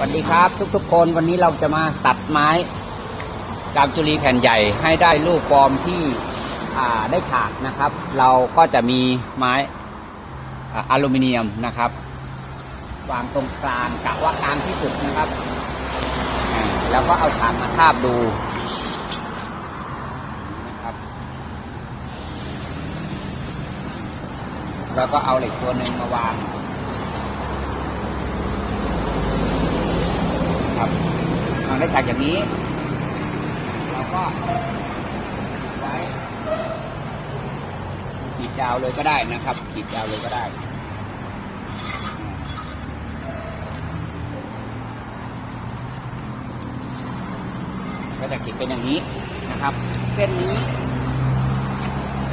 สวัสดีครับทุกๆคนวันนี้เราจะมาตัดไม้กามจุลีแผ่นใหญ่ให้ได้ลูกฟอร์มที่ได้ฉากนะครับ เราก็จะมีไม้อลูมิเนียมนะครับวางตรงกลางกะว่ากลางที่สุดนะครับ แล้วก็เอาฉากมาทาบดูนะครับ แล้วก็เอาเหล็กตัวหนึ่งมาวาง ครับเอาได้จากอย่างนี้เราก็ไว้ขีดยาวเลยก็ได้นะครับ ขีดยาวเลยก็ได้ก็จะขีดเป็นอย่างนี้นะครับ เส้นนี้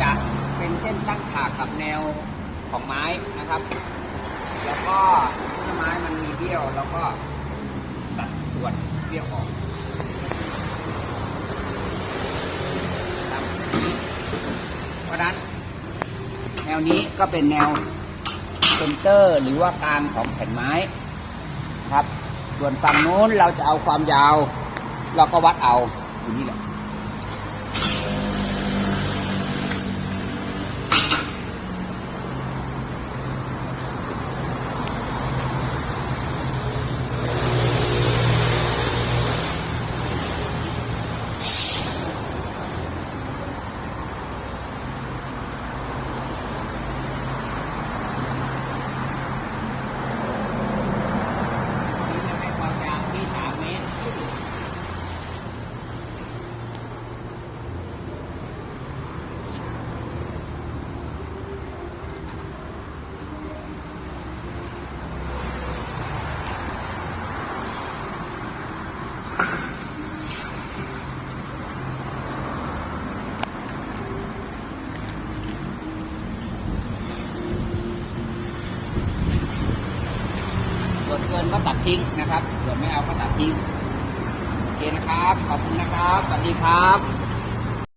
จะเป็นเส้นตั้งฉากกับแนวของไม้นะครับ แล้วก็ถ้าไม้มันมีเบี้ยวเราก็ วนเบี้ยกออกเพราะนั้นแนวนี้ก็เป็นแนวเซนเตอร์หรือว่ากลางของแผ่นไม้ครับ ส่วนฝั่งนู้นเราจะเอาความยาว เราก็วัดเอาอยู่นี่แหละ นี่จะให้ความยาวที่สามเมตร ส่ วนเกินก็ตัดทิ้งนะครับ ส่วนไม่เอาก็ตัดทิ้ง โอเคนะครับ ขอบคุณนะครับ สวัสดีครับ